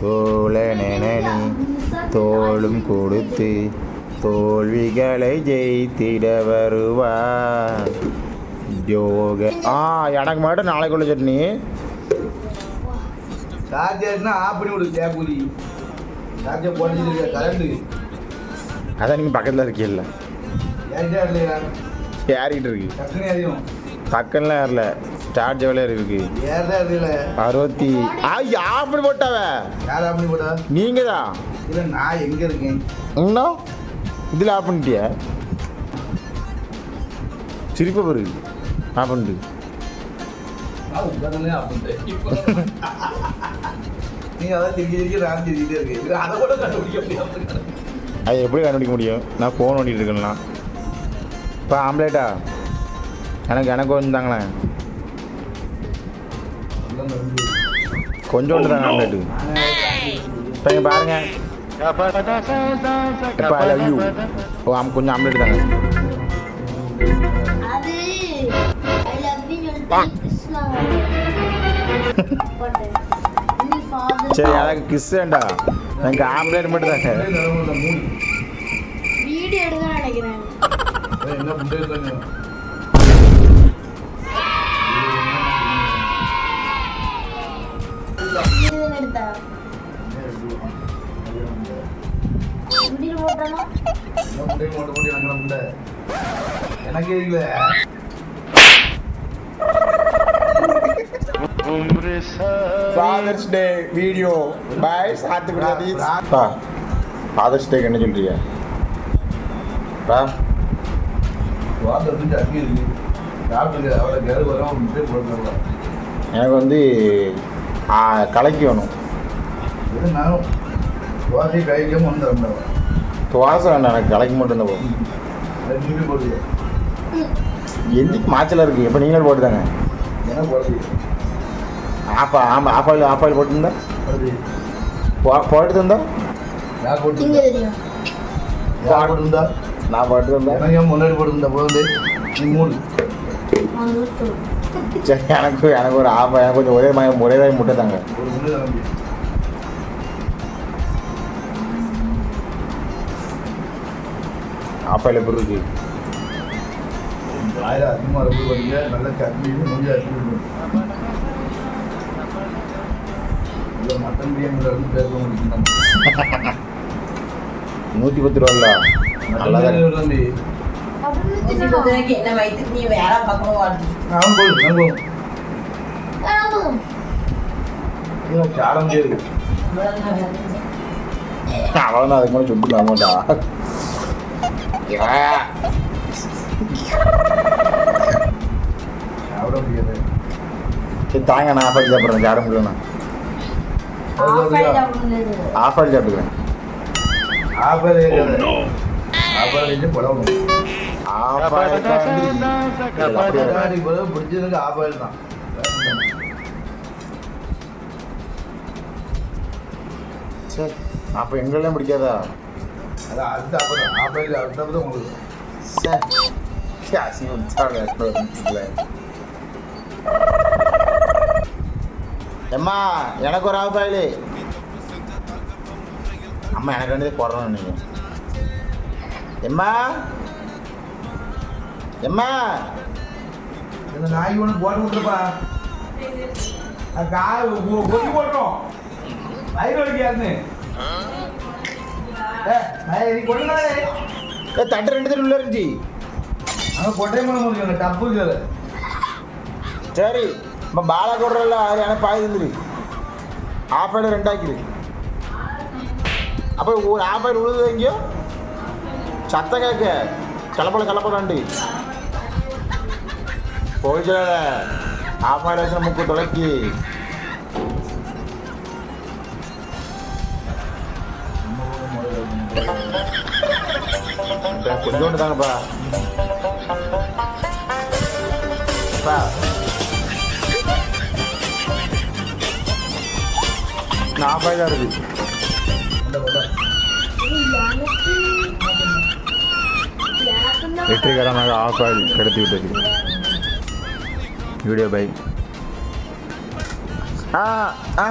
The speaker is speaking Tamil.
தோழனெனி தோளும் கொடுத்து தோல்விகளை ஜெயித்திட வருவார். யோக ஆ எனக்கு மட்டும் நாளைக்குள்ள சட்னி. சார்ஜர்னா ஆஃப் பண்ணி விடு கேபுலி சார்ஜர் போட்டு கரண்ட் அதான் நீங்கள் பக்கத்தில் இருக்கீல்ல ஏறிக்கிட்டு இருக்கு. டக்குனு ஏறியும் பக்கம்லாம் ஏறல. ஸ்டார்ட் எவ்வளோ இருக்கு? அறுபத்தி ஆ யாப்படி போட்டாவ? யார் போட்டா? நீங்கள் தான் இல்லை நான் எங்கே இருக்கேன்? இன்னும் இதில் ஆஃப் பண்ணிட்டியா? சிரிப்பை வருது ஆஃப் பண்ணிட்டு. அதை எப்படி கண்டுபிடிக்க முடியும்? நான் ஃபோன் ஓட்டிகிட்டு இருக்கேன்னா இப்போ ஆம்லேட்டா எனக்கு எனக்கு கொஞ்சம் தாங்களேன் கொஞ்சோண்டு தாங்க ஆம்லேட்டு இப்போ இங்கே பாருங்க இப்போ ஐ லவ் யூ ஓ ஆம் கொஞ்சம் ஆம்லேட் தாங்க அது ஐ லவ் யூ சொல்லிட்டு கிறிஸ்லாம் போட்டேன் நீ ஃபாதர் சரி எனக்கு கிஸ் வேண்டா எனக்கு ஆம்லேட் மட்டும் தாங்க மூணு வீடியோ எடுக்க நினைக்கிறேன் என்ன பண்ணுறது வீடியோ எடுத்தா வீடியோ போட்டானா எனக்கு இல்லை. ஃபாதர்ஸ் டே வீடியோ பாய் சாத்துக்குடி ஃபாதர்ஸ் டேக்கு என்ன போட்டுருவா எனக்கு வந்து ஆ, கலக்கி வேணும் இது நானும் வாசி கைக்காம வந்து துவாசம் வேண்டாம் எனக்கு கலக்கி மட்டும் தான் போதும். எந்திக்கு மாச்சலாக இருக்குது எப்போ நீங்களும் போட்டு தாங்க ஆஃப் ஆமாம் ஆஃப் ஆயில் ஆஃப் ஆயில் போட்டுருந்தா போட்டு தந்தா போட்டு யார் போட்டுருந்தா நான் போட்டு தந்தேன் முன்னாடி போட்டுருந்தா? போகுது நீ மூணு சரி எனக்கு எனக்கு ஒரு ஆஃப் எனக்கு கொஞ்சம் ஒரே மயம் ஒரே வாய் முட்டை தாங்க. ஒரு முன்னு தம்பி ஆஃப் ஆயில் எப்படி இருக்கு அதிகமாக நல்ல சட்னி மட்டன் பிரியாணியில் பேச முடியும் நூற்றி பத்து ரூபாங்களா நல்லா தான் என்ன வயிற்றுக்கு நீ வேலை பார்க்கணும் அவ்வளோதான் அதுக்கு மேலே முடியாது சரி தாங்க நான் ஆஃப் ஆயில் சாப்பிட்றேன் சாப்பிட முடியலண்ணா ஆஃப் ஆயில் சாப்பிட்டுக்கிறேன் ஆப்பர் ஆப்பர் வச்சு பிடிச்சதுக்கு ஆபாயில் தான் சரி அப்போ எங்களெல்லாம் பிடிக்காதா அதான் அடுத்த ஆப்பர் தான் அடுத்தது அடுத்த தான் உங்களுக்கு சரி அசிங்கம் எம்மா எனக்கு ஒரு ஆஃப் அம்மா எனக்கு வேண்டியது போடுறோம் நீங்க எம்மா எம்மா. இந்த நாய்க்கு ஒன்று போட்டு விட்டுருப்பா. காய் கொத்தி போட்டோம் வயிறு வலிக்காதுன்னு தட்டு ரெண்டு தட்டு உள்ள இருந்துச்சு. அங்கே கொட்டை பண்ண முடியும் டப்பு இருக்குது சரி இப்போ பாலா கொடுறல எனக்கு பாய் தந்துரு ஆஃப் ஆயில் ரெண்டாக்கிரு அப்போ ஒரு ஆஃப் ஆயில் உழுது எங்கேயோ? சத்தம் கேட்க. Kalapola, kalapola randy. Poi Nah apa yang harus di. வெற்றிகரமாக ஆஃப் ஆயில் கிடைத்துவிட்டது வீடியோ பை ஆ ஆ